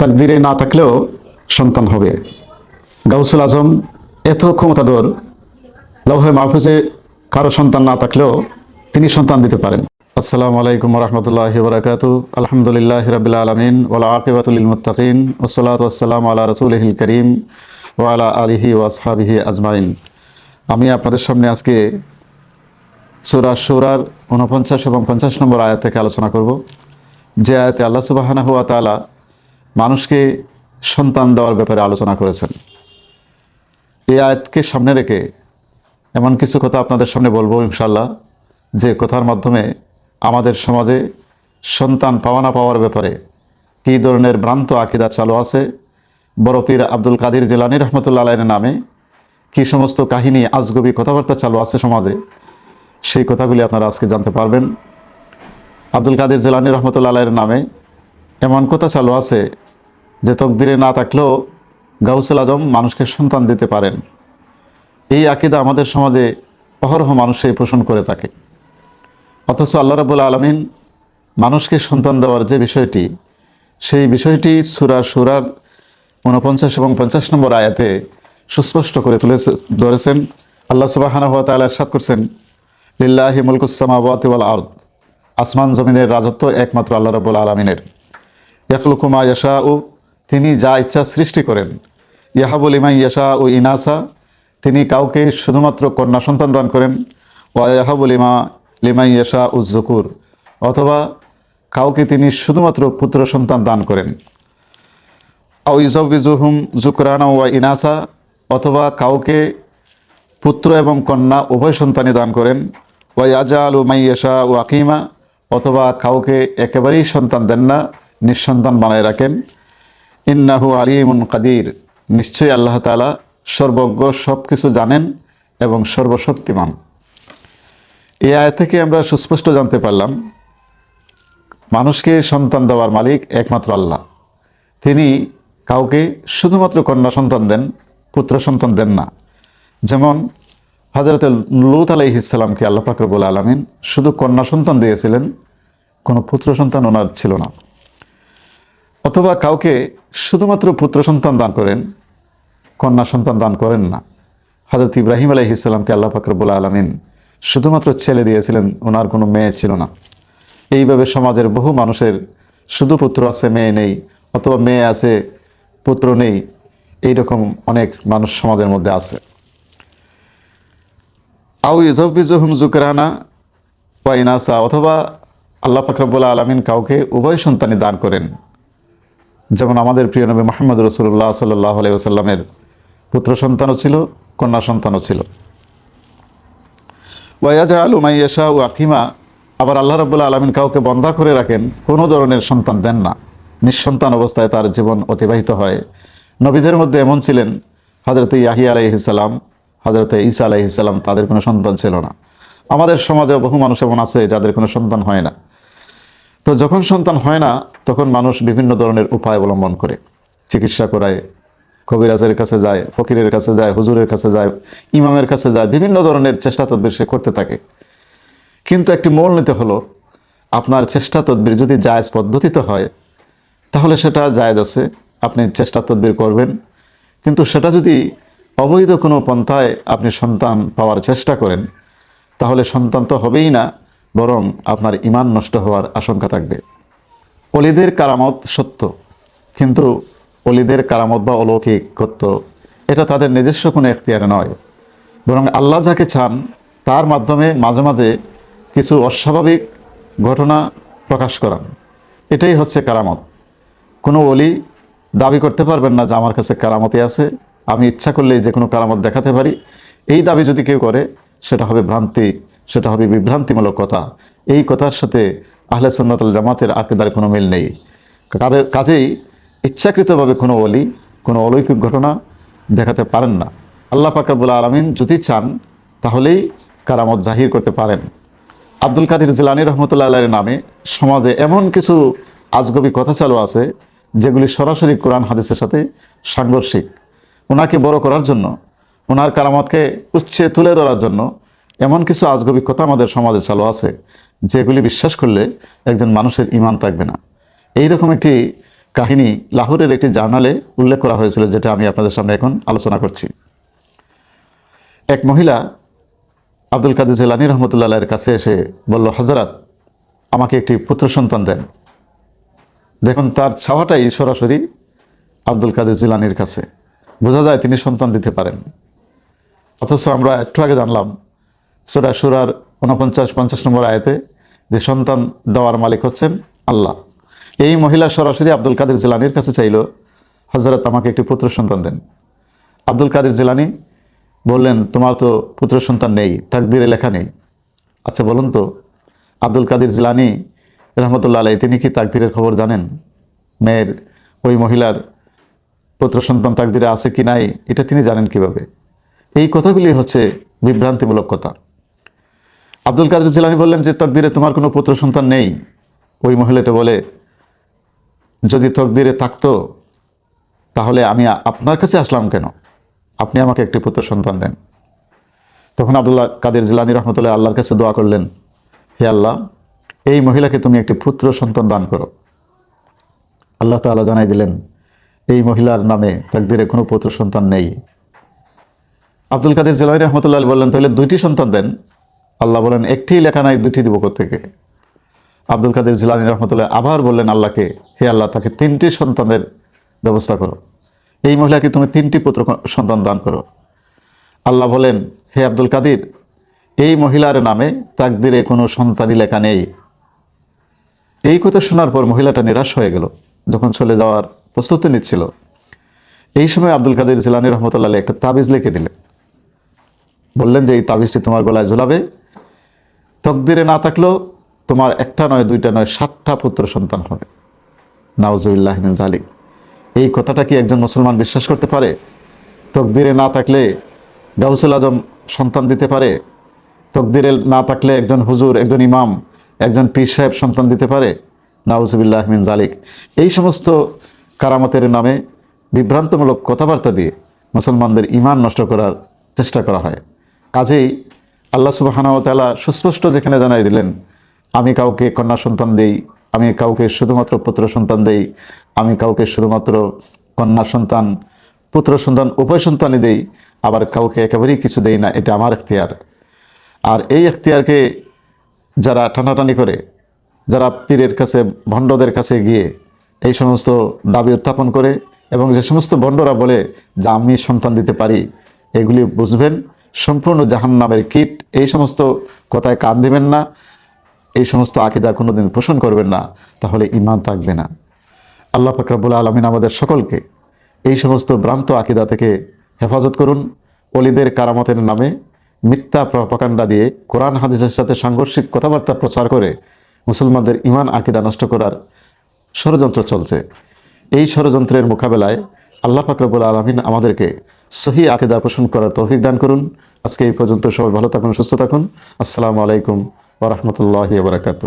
তাকদিরে না থাকলেও সন্তান হবে। গাউসুল আজম এত ক্ষমতাধর, লৌহে মাহফুজে কারও সন্তান না থাকলেও তিনি সন্তান দিতে পারেন। আসসালামু আলাইকুম রহমতুল্লাহ বরকাত আলহামদুলিল্লাহ রবিল আলমিন ওলা আকিবাতুল মুতাকিন ওসলাত ওসালাম আল্লাহ রসুলহিল করিম ওয়ালা আলিহি ওয়াসহাবিহি আজমাইন। আমি আপনাদের সামনে আজকে সুরা সুরার উনপঞ্চাশ এবং পঞ্চাশ নম্বর আয়াত থেকে আলোচনা করব। যে আয়াতে আল্লাহ সুবাহানা হুয়া তালা মানুষকে সন্তান দেওয়ার ব্যাপারে আলোচনা করেছেন। এই আয়াতকে সামনে রেখে এমন কিছু কথা আপনাদের সামনে বলব ইনশাল্লাহ যে কথার মাধ্যমে আমাদের সমাজে সন্তান পাওয়া না পাওয়ার ব্যাপারে কী ধরনের ভ্রান্ত আকিদা চালু আছে, বড় পীর আব্দুল কাদির জেলানি রহমতুল্লাহ আলাইয়ের নামে কী সমস্ত কাহিনী, আজগবি কথাবার্তা চালু আছে সমাজে, সেই কথাগুলি আপনারা আজকে জানতে পারবেন। আব্দুল কাদের জেলানি রহমতুল্লা আলাইয়ের নামে এমন কথা চালু আছে যে তকদিরে না থাকলেও গাউসুল আজম মানুষকে সন্তান দিতে পারেন। এই আকিদা আমাদের সমাজে অহরহ মানুষই পোষণ করে থাকে। অথচ আল্লাহ রাবুল আলমিন মানুষকে সন্তান দেওয়ার যে বিষয়টি, সেই বিষয়টি সুরা সুরার ঊনপঞ্চাশ এবং পঞ্চাশ নম্বর আয়াতে সুস্পষ্ট করে তুলে ধরেছেন। আল্লাহ সুবাহানা হাত তালা সাত করছেন, লিল্লাহি মুলকুসামাওয়াতি ওয়াল আরদ। আসমান জমিনের রাজত্ব একমাত্র আল্লাহ রাবুল আলমিনের। ইয়াকলুকুমা ইয়াশা ও তিনি যা ইচ্ছা সৃষ্টি করেন। ইয়াহাবুল ইমা ইয়াশা ও ইনাসা, তিনি কাউকে শুধুমাত্র কন্যা সন্তান দান করেন। ও ইয়াহাবুল ইমা লিমাই ইয়াশা উজ্জকুর অথবা কাউকে তিনি শুধুমাত্র পুত্র সন্তান দান করেন। আউ ইজবিজুহুম জুকরানা ওয়া ইনাসা, অথবা কাউকে পুত্র এবং কন্যা উভয় সন্তানই দান করেন। ওয়াজা আলু মাইয়েশা ও আকিমা, অথবা কাউকে একেবারেই সন্তান দেন না, নিঃসন্তান বানায় রাখেন। ইন্নাহু আলিমুন কাদির। নিশ্চয়ই আল্লাহ তালা সর্বজ্ঞ সব কিছু জানেন এবং সর্বশক্তিমান। এই আয় থেকে আমরা সুস্পষ্ট জানতে পারলাম, মানুষকে সন্তান দেওয়ার মালিক একমাত্র আল্লাহ। তিনি কাউকে শুধুমাত্র কন্যা সন্তান দেন, পুত্র সন্তান দেন না। যেমন হজরত লুত আলাইহিসাল্লামকে আল্লাহ ফাকরবুল আলমিন শুধু কন্যা সন্তান দিয়েছিলেন, কোনো পুত্র সন্তান ওনার ছিল না। অথবা কাউকে শুধুমাত্র পুত্র সন্তান দান করেন, কন্যা সন্তান দান করেন না। হজরত ইব্রাহিম ইসলামকে আল্লাহ ফাকরবুল আলমিন শুধুমাত্র ছেলে দিয়েছিলেন ওনার কোনো মেয়ে ছিল না। এইভাবে সমাজের বহু মানুষের শুধু পুত্র আছে, মেয়ে নেই, অথবা মেয়ে আছে, পুত্র নেই, এইরকম অনেক মানুষ সমাজের মধ্যে আছে। আউ ইজবিজুহুম জুকরানা ওয়াইনাসা অথবা আল্লাহ ফাকরাবুল্লাহ আলমিন কাউকে উভয় সন্তানই দান করেন। যেমন আমাদের প্রিয় নবী মোহাম্মদ রসুল্লাহ সাল্লাহ আলাইসাল্লামের পুত্র সন্তানও ছিল, কন্যা সন্তানও ছিল। ওয়াজা আল উমাইয়াশা ও আকিমা, আবার আল্লাহ রবুল্লাহ আলমিন কাউকে বন্ধা করে রাখেন, কোনো ধরনের সন্তান দেন না। নিঃসন্তান অবস্থায় তার জীবন অতিবাহিত হয়। নবীদের মধ্যে এমন ছিলেন হজরত ইয়াহি আলাইহিসাল্লাম হজরত ঈসা আলাইহিসাল্লাম তাদের কোনো সন্তান ছিল না। আমাদের সমাজে বহু মানুষ এমন আছে যাদের কোনো সন্তান হয় না। তো যখন সন্তান হয় না, তখন মানুষ বিভিন্ন ধরনের উপায় অবলম্বন করে। চিকিৎসা করায়, কবিরাজের কাছে যায়, ফকিরের কাছে যায়, হুজুরের কাছে যায়, ইমামের কাছে যায়, বিভিন্ন ধরনের চেষ্টা তদবির সে করতে থাকে। কিন্তু একটি মূল নিতে হলো, আপনার চেষ্টা তদবির যদি জায়জ পদ্ধতিতে হয়, তাহলে সেটা জায়জ আছে, আপনি চেষ্টা তদবির করবেন। কিন্তু সেটা যদি অবৈধ কোনো পন্থায় আপনি সন্তান পাওয়ার চেষ্টা করেন, তাহলে সন্তান তো হবেই না। বরং আপনার ইমান নষ্ট হওয়ার আশঙ্কা থাকবে। অলিদের কারামত সত্য, কিন্তু অলিদের কারামত বা অলৌকিকত্ব এটা তাদের নিজস্ব কোনো এখতিয়ারে নয়। বরং আল্লাহ যাকে চান, তার মাধ্যমে মাঝে মাঝে কিছু অস্বাভাবিক ঘটনা প্রকাশ করান। এটাই হচ্ছে কারামত। কোনো অলি দাবি করতে পারবেন না যে আমার কাছে কারামতি আছে, আমি ইচ্ছা করলেই যে কোনো কারামত দেখাতে পারি। এই দাবি যদি কেউ করে, সেটা হবে ভ্রান্তি সেটা হবে বিভ্রান্তিমূলক কথা। এই কথার সাথে আহলে সন্ন্যতাল জামাতের আকেদার কোনো মিল নেই। কাজেই ইচ্ছাকৃতভাবে কোনো অলি কোনো অলৌকিক ঘটনা দেখাতে পারেন না। আল্লাহ পাকাবুল আলমিন যদি চান, তাহলেই কারামত জাহির করতে পারেন। আব্দুল কাদির জিলানি রহমতুল্লাহ আল্লাহের নামে সমাজে এমন কিছু আজগবি কথা চালু আছে, যেগুলি সরাসরি কোরআন হাদিসের সাথে সাংঘর্ষিক। ওনাকে বড় করার জন্য ওনার কারামতকে উচ্ছে তুলে ধরার জন্য এমন কিছু আজগবি কথা আমাদের সমাজে চালু আছে, যেগুলি বিশ্বাস করলে একজন মানুষের ইমান থাকবে না। এই রকম একটি কাহিনী লাহোরের একটি জার্নালে উল্লেখ করা হয়েছিল, যেটা আমি আপনাদের সামনে এখন আলোচনা করছি। এক মহিলা আব্দুল কাদের জেলানি রহমতুল্লাহ এর কাছে এসে বলল হজরত আমাকে একটি পুত্র সন্তান দেন। দেখুন, তার ছাওয়াটাই সরাসরি আব্দুল কাদের জিলানির কাছে। বোঝা যায় তিনি সন্তান দিতে পারেন অথচ আমরা একটু আগে জানলাম সুরা সুরার উনপঞ্চাশ, পঞ্চাশ নম্বর আয়তে যে সন্তান দেওয়ার মালিক হচ্ছেন আল্লাহ। এই মহিলা সরাসরি আব্দুল কাদের জিলানির কাছে চাইল হজরত আমাকে একটি পুত্র সন্তান দেন। আব্দুল কাদের জিলানি বললেন, তোমার তো পুত্র সন্তান নেই, তাকদিরে লেখা নেই। আচ্ছা বলুন তো, আব্দুল কাদের জিলানি রহমতুল্লাহ আলাই তিনি কি তাকদিরের খবর জানেন? মেয়ের, ওই মহিলার পুত্র সন্তান তাকদিরে আছে কি নাই, এটা তিনি জানেন কীভাবে? এই কথাগুলি হচ্ছে বিভ্রান্তিমূলক কথা। আব্দুল কাদের জিলানি বললেন যে, তকদিরে তোমার কোনো পুত্র সন্তান নেই। ওই মহিলাটা বলে, যদি তকদিরে থাকতো, তাহলে আমি আপনার কাছে আসলাম কেন? আপনি আমাকে একটি পুত্র সন্তান দেন। তখন আবদুল্লাহ কাদের জিলানি রহমতুল্লাহ আল্লাহর কাছে দোয়া করলেন, হে আল্লাহ, এই মহিলাকে তুমি একটি পুত্র সন্তান দান করো। আল্লাহ তাআলা জানাই দিলেন, এই মহিলার নামে তাকদিরে কোনো পুত্র সন্তান নেই। আব্দুল কাদের জিলানি রহমতুল্লাহ বললেন, তাহলে দুইটি সন্তান দেন। আল্লাহ বলেন একটি লেখা নাই, দুটি দিব থেকে আব্দুল কাদের জিলানি রহমতুল্লাহ আবার বললেন আল্লাহকে, হে আল্লাহ, তাকে তিনটি সন্তানের ব্যবস্থা করো। এই মহিলাকে তুমি তিনটি পুত্র সন্তান দান করো। আল্লাহ বলেন, হে আব্দুল কাদির, এই মহিলার নামে তাকদিরে কোনো সন্তানই লেখা নেই। এই কথা শোনার পর মহিলাটা নিরাশ হয়ে গেল, যখন চলে যাওয়ার প্রস্তুতি নিচ্ছিল। এই সময় আব্দুল কাদের জিলানি রহমতুল্লাহ একটা তাবিজ লিখে দিলেন। বললেন যে, এই তাবিজটি তোমার গলায় ঝোলাবে তকদিরে না থাকলেও তোমার একটা নয়, দুইটা নয় ষাটটা পুত্র সন্তান হবে। নাওজুবিল্লাহ মিন জালিক এই কথাটা কি একজন মুসলমান বিশ্বাস করতে পারে? তকদিরে না থাকলে গাউসুল আজম সন্তান দিতে পারে? তকদিরে না থাকলে একজন হুজুর, একজন ইমাম, একজন পীর সাহেব সন্তান দিতে পারে? নাউজুবিল্লাহ মিন জালিক এই সমস্ত কারামতের নামে বিভ্রান্তমূলক কথাবার্তা দিয়ে মুসলমানদের ইমান নষ্ট করার চেষ্টা করা হয়। কাজেই আল্লাহ সুবাহানাওতালা সুস্পষ্ট যেখানে জানাই দিলেন, আমি কাউকে কন্যা সন্তান দেই, আমি কাউকে শুধুমাত্র পুত্র সন্তান দেই, আমি কাউকে শুধুমাত্র কন্যা সন্তান, পুত্র সন্তান, উভয় সন্তানই দেই, আবার কাউকে একেবারেই কিছু দেই না, এটা আমার এখতিয়ার আর এই এখতিয়ারকে যারা টানাটানি করে, যারা পীরের কাছে, ভণ্ডদের কাছে গিয়ে এই সমস্ত দাবি উত্থাপন করে এবং যে সমস্ত ভণ্ডরা বলে যে আমি সন্তান দিতে পারি, এগুলি বুঝবেন সম্পূর্ণ জাহান নামের কীট। এই সমস্ত কথায় কান দেবেন না। এই সমস্ত আকিদা কোনোদিন পোষণ করবেন না। তাহলে ইমান থাকবে না। আল্লাহ ফাকরাবুল আলমিন আমাদের সকলকে এই সমস্ত ভ্রান্ত আকিদা থেকে হেফাজত করুন। অলিদের কারামতের নামে মিথ্যা প্রপাকাণ্ডা দিয়ে কোরআন, হাদিসের সাথে সাংঘর্ষিক কথাবার্তা প্রচার করে মুসলমানদের ইমান আকিদা নষ্ট করার ষড়যন্ত্র চলছে। এই ষড়যন্ত্রের মোকাবেলায় আল্লাহ ফাকরাবুল আলমিন আমাদেরকে সহি আকিদা পোষণ করার তৌফিক দান করুন। আজকে এই পর্যন্ত সবাই ভালো থাকুন সুস্থ থাকুন। আসসালামু আলাইকুম ওরহমতুল্লাহ বারাকাতু